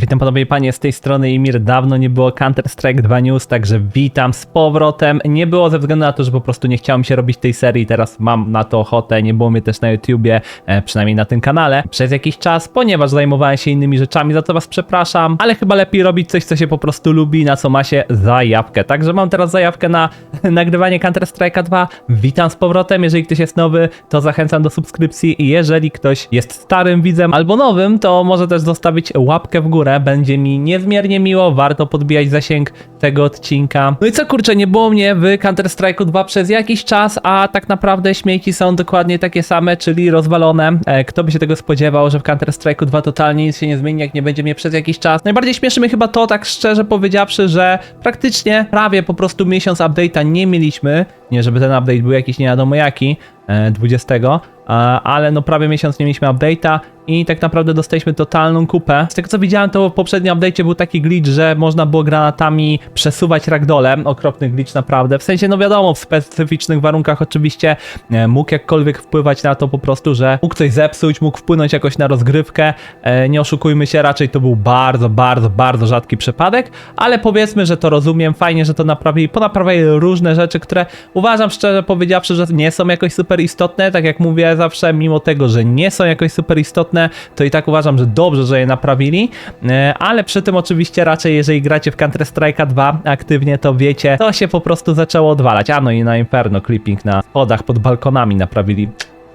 Witam panowie panie, z tej strony Imir. Dawno nie było Counter-Strike 2 News, także witam z powrotem. Nie było ze względu na to, że po prostu nie chciałem się robić tej serii, teraz mam na to ochotę, nie było mnie też na YouTubie, e, przynajmniej na tym kanale, przez jakiś czas, ponieważ zajmowałem się innymi rzeczami, za co was przepraszam, ale chyba lepiej robić coś, co się po prostu lubi, na co ma się zajawkę. Także mam teraz zajawkę na nagrywanie Counter-Strike'a 2. Witam z powrotem, jeżeli ktoś jest nowy, to zachęcam do subskrypcji i jeżeli ktoś jest starym widzem albo nowym, to może też zostawić łapkę w górę, będzie mi niezmiernie miło, warto podbijać zasięg tego odcinka. No i co kurczę, nie było mnie w Counter-Strike'u 2 przez jakiś czas, a tak naprawdę śmieci są dokładnie takie same, czyli rozwalone. E, Kto by się tego spodziewał, że w Counter-Strike'u 2 totalnie nic się nie zmieni, jak nie będzie mnie przez jakiś czas. Najbardziej śmieszy mnie chyba to, tak szczerze powiedziawszy, że praktycznie prawie po prostu miesiąc update'a nie mieliśmy. Nie, żeby ten update był jakiś nie wiadomo jaki, e, 20, e, ale no prawie miesiąc nie mieliśmy update'a i tak naprawdę dostaliśmy totalną kupę. Z tego co widziałem, to w poprzednim update'cie był taki glitch, że można było granatami przesuwać ragdole. Okropny glitch naprawdę. W sensie, no wiadomo, w specyficznych warunkach oczywiście e, mógł jakkolwiek wpływać na to po prostu, że mógł coś zepsuć, mógł wpłynąć jakoś na rozgrywkę. E, Nie oszukujmy się, raczej to był bardzo, bardzo, bardzo rzadki przypadek, ale powiedzmy, że to rozumiem. Fajnie, że to naprawili. Ponaprawiali różne rzeczy, które uważam szczerze powiedziawszy, że nie są jakoś super istotne. Tak jak mówię zawsze, mimo tego, że nie są jakoś super istotne, to i tak uważam, że dobrze, że je naprawili, E, ale przy tym oczywiście raczej jeżeli gracie w Counter-Strike'a 2 aktywnie, to wiecie, to się po prostu zaczęło odwalać. A no i na Inferno clipping na schodach pod balkonami naprawili.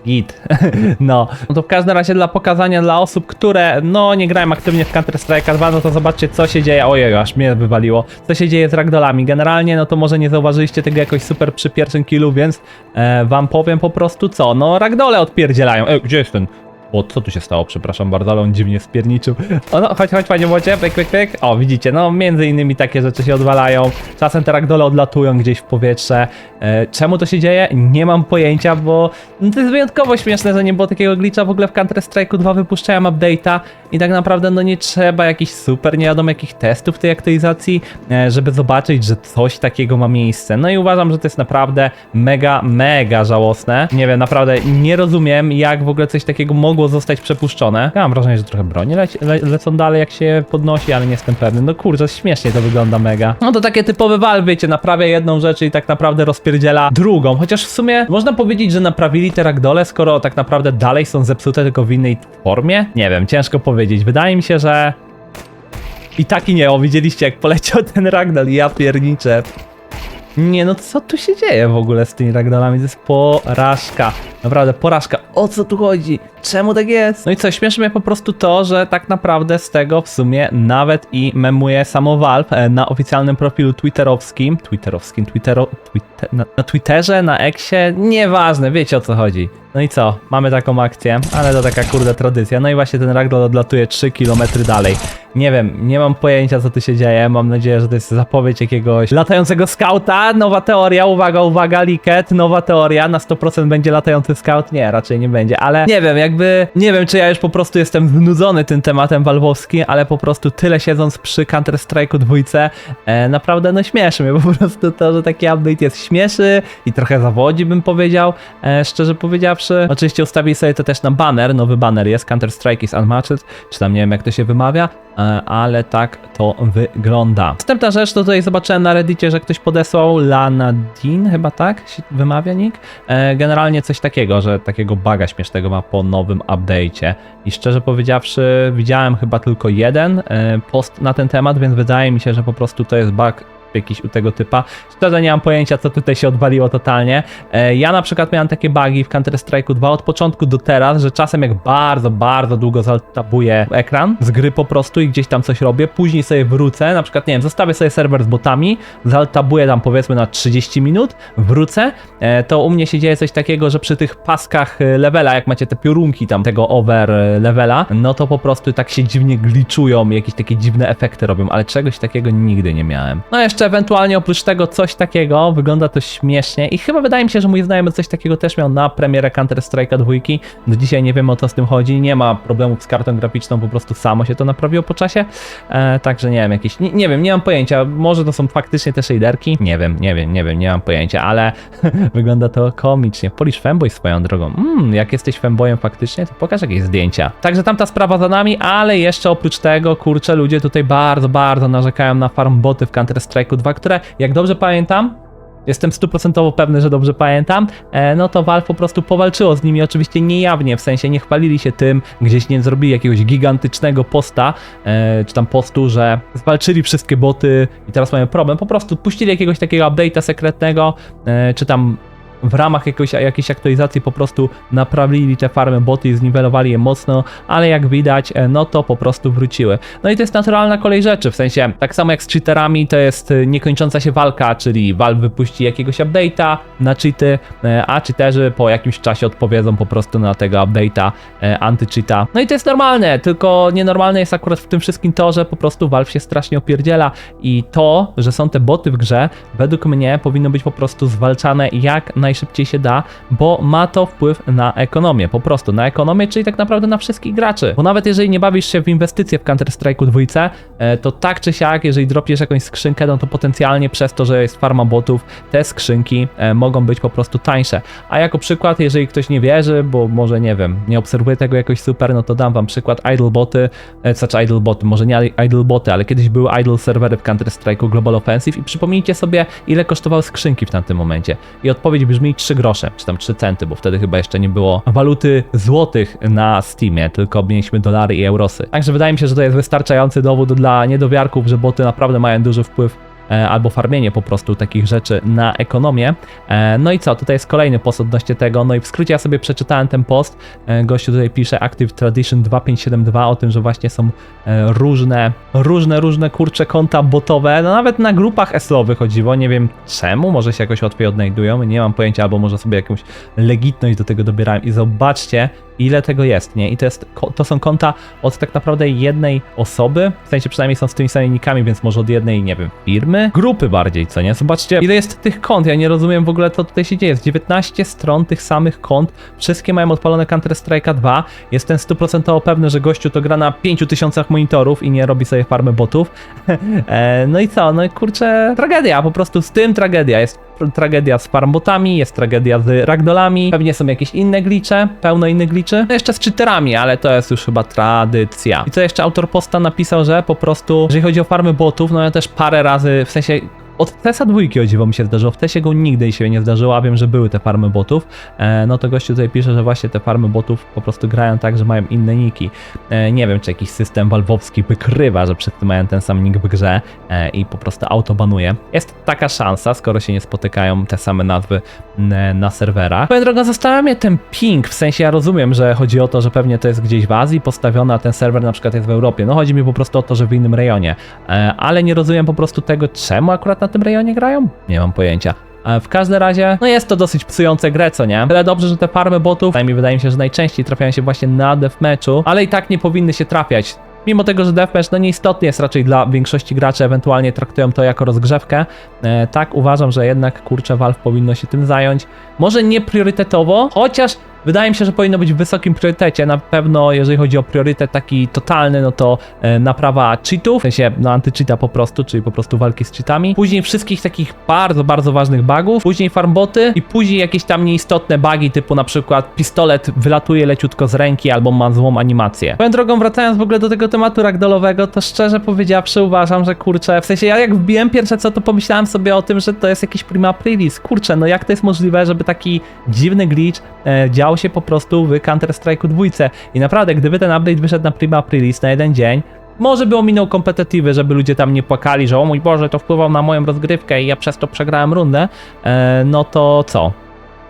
Git. No. no to w każdym razie dla pokazania dla osób, które no nie grają aktywnie w Counter-Strike'a 2, no to zobaczcie co się dzieje. Ojej, aż mnie wywaliło. Co się dzieje z ragdolami. Generalnie no to może nie zauważyliście tego jakoś super przy pierwszym killu, więc e, wam powiem po prostu co. No ragdole odpierdzielają. E, gdzie jest ten? O, co tu się stało? Przepraszam bardzo, ale on dziwnie spierniczył. O, no, chodź, chodź, panie młodzie, pyk, pyk, pyk. O, widzicie, no, między innymi takie rzeczy się odwalają. Czasem te ragdole odlatują gdzieś w powietrze. E, czemu to się dzieje? Nie mam pojęcia, bo no, to jest wyjątkowo śmieszne, że nie było takiego glitcha. W ogóle w Counter-Strike'u 2 wypuszczają update'a i tak naprawdę, no, nie trzeba jakichś super, nie wiadomo jakich testów tej aktualizacji, e, żeby zobaczyć, że coś takiego ma miejsce. No i uważam, że to jest naprawdę mega, mega żałosne. Nie wiem, naprawdę nie rozumiem, jak w ogóle coś takiego mogło zostać przepuszczone. Ja mam wrażenie, że trochę broni leci, le, lecą dalej, jak się podnosi, ale nie jestem pewny. No kurczę, śmiesznie to wygląda mega. No to takie typowe Valve, wiecie, naprawia jedną rzecz i tak naprawdę rozpierdziela drugą. Chociaż w sumie można powiedzieć, że naprawili te ragdole, skoro tak naprawdę dalej są zepsute, tylko w innej formie? Nie wiem, ciężko powiedzieć. Wydaje mi się, że... I tak i nie, o widzieliście jak poleciał ten ragdoll, ja pierniczę. Nie, no co tu się dzieje w ogóle z tymi ragdolami? To jest porażka. Naprawdę, porażka. O co tu chodzi? Czemu tak jest? No i co, śmieszy mnie po prostu to, że tak naprawdę z tego w sumie nawet i memuje samo Valve e, na oficjalnym profilu twitterowskim. Twitterowskim, Twittero, Twitter, na, na Twitterze, na Exie, nieważne, wiecie o co chodzi. No i co, mamy taką akcję, ale to taka kurde tradycja. No i właśnie ten ragdoll odlatuje 3 km dalej. Nie wiem, nie mam pojęcia co tu się dzieje. Mam nadzieję, że to jest zapowiedź jakiegoś latającego skauta. Nowa teoria, uwaga, uwaga, Liket, nowa teoria. Na 100% będzie latający scout? Nie, raczej nie będzie, ale nie wiem, jakby, nie wiem czy ja już po prostu jestem znudzony tym tematem walwowskim, ale po prostu tyle siedząc przy Counter-Strike'u dwójce, e, naprawdę no śmieszy mnie po prostu to, że taki update jest śmieszy i trochę zawodzi bym powiedział, e, szczerze powiedziawszy. Oczywiście ustawili sobie to też na banner, nowy banner jest, Counter-Strike is unmatched, czy tam nie wiem jak to się wymawia, e, ale tak to wygląda. Następna rzecz, to tutaj zobaczyłem na reddicie, że ktoś podesłał Lanadin, chyba tak się wymawia nick. E, Generalnie coś takiego, że takiego baga śmiesznego ma po nowym update'cie. I szczerze powiedziawszy, widziałem chyba tylko jeden e, post na ten temat, więc wydaje mi się, że po prostu to jest bug jakiś u tego typa. Szczerze nie mam pojęcia, co tutaj się odwaliło totalnie. E, Ja na przykład miałem takie bugi w Counter-Strike'u 2 od początku do teraz, że czasem jak bardzo, bardzo długo zaltabuję ekran z gry po prostu i gdzieś tam coś robię, później sobie wrócę, na przykład nie wiem, zostawię sobie serwer z botami, zaltabuję tam powiedzmy na 30 minut, wrócę, e, to u mnie się dzieje coś takiego, że przy tych paskach e, levela, jak macie te piorunki tam tego over levela, no to po prostu tak się dziwnie gliczują, jakieś takie dziwne efekty robią, ale czegoś takiego nigdy nie miałem. No jeszcze jeszcze ewentualnie oprócz tego coś takiego, wygląda to śmiesznie i chyba wydaje mi się, że mój znajomy coś takiego też miał na premierę Counter-Strike'a dwójki. Do dzisiaj nie wiem o co z tym chodzi, nie ma problemów z kartą graficzną, po prostu samo się to naprawiło po czasie, e, także nie wiem, jakieś, nie, nie wiem, nie mam pojęcia, może to są faktycznie te shaderki, nie wiem, nie wiem, nie wiem, nie mam pojęcia, ale wygląda to komicznie. Polish fanboy swoją drogą, mm, jak jesteś fanboyem faktycznie, to pokaż jakieś zdjęcia. Także tamta sprawa za nami, ale jeszcze oprócz tego, kurczę, ludzie tutaj bardzo, bardzo narzekają na farmboty w Counter-Strike'u 2, które, jak dobrze pamiętam, jestem stuprocentowo pewny, że dobrze pamiętam, e, no to Valve po prostu powalczyło z nimi, oczywiście niejawnie, w sensie nie chwalili się tym, gdzieś nie zrobili jakiegoś gigantycznego posta, e, czy tam postu, że zwalczyli wszystkie boty i teraz mają problem, po prostu puścili jakiegoś takiego update'a sekretnego, e, czy tam w ramach jakoś, jakiejś aktualizacji po prostu naprawili te farmy boty i zniwelowali je mocno, ale jak widać, e, no to po prostu wróciły. No i to jest naturalna kolej rzeczy, w sensie tak samo jak z cheaterami, to jest e, niekończąca się walka, czyli Valve wypuści jakiegoś update'a na cheaty, e, a cheaterzy po jakimś czasie odpowiedzą po prostu na tego update'a anty-cheata. No i to jest normalne, tylko nienormalne jest akurat w tym wszystkim to, że po prostu Valve się strasznie opierdziela i to, że są te boty w grze, według mnie powinno być po prostu zwalczane jak naj najszybciej się da, bo ma to wpływ na ekonomię, po prostu na ekonomię, czyli tak naprawdę na wszystkich graczy. Bo nawet jeżeli nie bawisz się w inwestycje w Counter-Strike'u dwójce, e, to tak czy siak, jeżeli dropiesz jakąś skrzynkę, no to potencjalnie przez to, że jest farma botów, te skrzynki e, mogą być po prostu tańsze. A jako przykład, jeżeli ktoś nie wierzy, bo może nie wiem, nie obserwuje tego jakoś super, no to dam wam przykład idle boty, e, znaczy idle boty, może nie idle boty, ale kiedyś były idle serwery w Counter-Strike'u Global Offensive i przypomnijcie sobie, ile kosztowały skrzynki w tamtym momencie. I odpowiedź brzmi brzmi 3 grosze, czy tam 3 centy, bo wtedy chyba jeszcze nie było waluty złotych na Steamie, tylko mieliśmy dolary i eurosy. Także wydaje mi się, że to jest wystarczający dowód dla niedowiarków, że boty naprawdę mają duży wpływ albo farmienie po prostu takich rzeczy na ekonomię. E, no i co, tutaj jest kolejny post odnośnie tego, no i w skrócie ja sobie przeczytałem ten post, e, gościu tutaj pisze Active Tradition 2572 o tym, że właśnie są różne, różne, różne kurcze konta botowe, no nawet na grupach eslowych chodziło, nie wiem czemu, może się jakoś łatwiej odnajdują, nie mam pojęcia, albo może sobie jakąś legitność do tego dobierałem. I zobaczcie, ile tego jest, nie? I to, jest, to są konta od tak naprawdę jednej osoby, w sensie przynajmniej są z tymi samymi nikami, więc może od jednej, nie wiem, firmy, grupy bardziej, co nie? Zobaczcie, ile jest tych kont, ja nie rozumiem w ogóle, co tutaj się dzieje. Jest 19 stron tych samych kont, wszystkie mają odpalone Counter-Strike'a 2, jestem stuprocentowo pewny, że gościu to gra na 5000 monitorów i nie robi sobie farmy botów. E, no i co? No i kurczę, tragedia, po prostu z tym tragedia. Jest tragedia z farmbotami, jest tragedia z ragdolami, pewnie są jakieś inne glicze, pełno innych gliczy. No jeszcze z cheaterami, ale to jest już chyba tradycja. I co jeszcze autor posta napisał, że po prostu, jeżeli chodzi o farmy botów, no ja też parę razy, w sensie od TESA dwójki o dziwo mi się zdarzyło, w TESie go nigdy się nie zdarzyło, a wiem, że były te farmy botów, e, no to gościu tutaj pisze, że właśnie te farmy botów po prostu grają tak, że mają inne niki. E, nie wiem, czy jakiś system walwowski wykrywa, że wszyscy mają ten sam nick w grze e, i po prostu autobanuje. Jest taka szansa, skoro się nie spotykają te same nazwy na serwerach. Powiem drogą, zastanawia mnie ten ping, w sensie ja rozumiem, że chodzi o to, że pewnie to jest gdzieś w Azji postawione, a ten serwer na przykład jest w Europie. No chodzi mi po prostu o to, że w innym rejonie, ale nie rozumiem po prostu tego, czemu akurat na tym rejonie grają? Nie mam pojęcia. W każdym razie, no jest to dosyć psujące grę, co nie? Tyle dobrze, że te farmy botów, przynajmniej wydaje mi się, że najczęściej trafiają się właśnie na deathmatchu, ale i tak nie powinny się trafiać. Mimo tego, że deathmatch no nieistotny jest raczej dla większości graczy, ewentualnie traktują to jako rozgrzewkę, e, tak uważam, że jednak kurczę Valve powinno się tym zająć. Może nie priorytetowo, chociaż Wydaje mi się, że powinno być w wysokim priorytecie. Na pewno, jeżeli chodzi o priorytet taki totalny, no to e, naprawa cheatów, w sensie no, anty-cheata po prostu, czyli po prostu walki z cheatami. Później wszystkich takich bardzo, bardzo ważnych bugów. Później farmboty i później jakieś tam nieistotne bugi, typu na przykład pistolet wylatuje leciutko z ręki albo ma złą animację. Swoją drogą, wracając w ogóle do tego tematu ragdolowego, to szczerze powiedziawszy uważam, że kurczę, w sensie ja jak wbiłem pierwsze co, to pomyślałem sobie o tym, że to jest jakiś prima aprilis. Kurczę, no jak to jest możliwe, żeby taki dziwny glitch e, działał się po prostu w Counter-Strike'u dwójce. I naprawdę, gdyby ten update wyszedł na Prima Aprilis na jeden dzień, może by ominął kompetytywy, żeby ludzie tam nie płakali, że o mój Boże, to wpływał na moją rozgrywkę i ja przez to przegrałem rundę, e, no to co?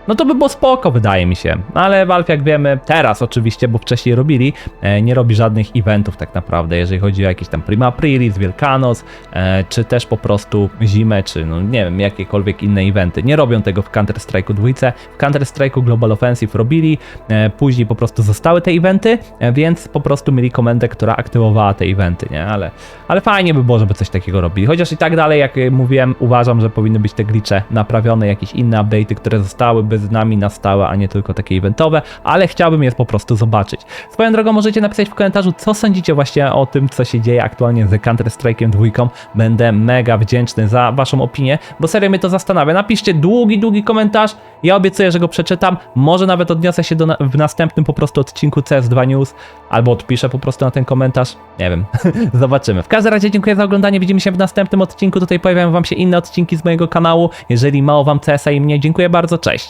No to by było spoko, wydaje mi się. Ale Valve, jak wiemy, teraz oczywiście, bo wcześniej robili, e, nie robi żadnych eventów tak naprawdę, jeżeli chodzi o jakieś tam Prima Aprilis, Wielkanoc, e, czy też po prostu zimę, czy no nie wiem, jakiekolwiek inne eventy. Nie robią tego w Counter-Strike'u dwójce. W Counter-Strike'u Global Offensive robili, e, później po prostu zostały te eventy, więc po prostu mieli komendę, która aktywowała te eventy, nie? Ale, ale fajnie by było, żeby coś takiego robili. Chociaż i tak dalej, jak mówiłem, uważam, że powinny być te glitche naprawione, jakieś inne update'y, które zostałyby z nami na stałe, a nie tylko takie eventowe, ale chciałbym je po prostu zobaczyć. Swoją drogą możecie napisać w komentarzu, co sądzicie właśnie o tym, co się dzieje aktualnie z Counter-Strike'iem dwójką. Będę mega wdzięczny za waszą opinię, bo serio mnie to zastanawia. Napiszcie długi, długi komentarz, ja obiecuję, że go przeczytam, może nawet odniosę się do na w następnym po prostu odcinku CS2 News, albo odpiszę po prostu na ten komentarz, nie wiem, zobaczymy. W każdym razie dziękuję za oglądanie, widzimy się w następnym odcinku, tutaj pojawiają wam się inne odcinki z mojego kanału, jeżeli mało wam CS-a i mnie, dziękuję bardzo, cześć!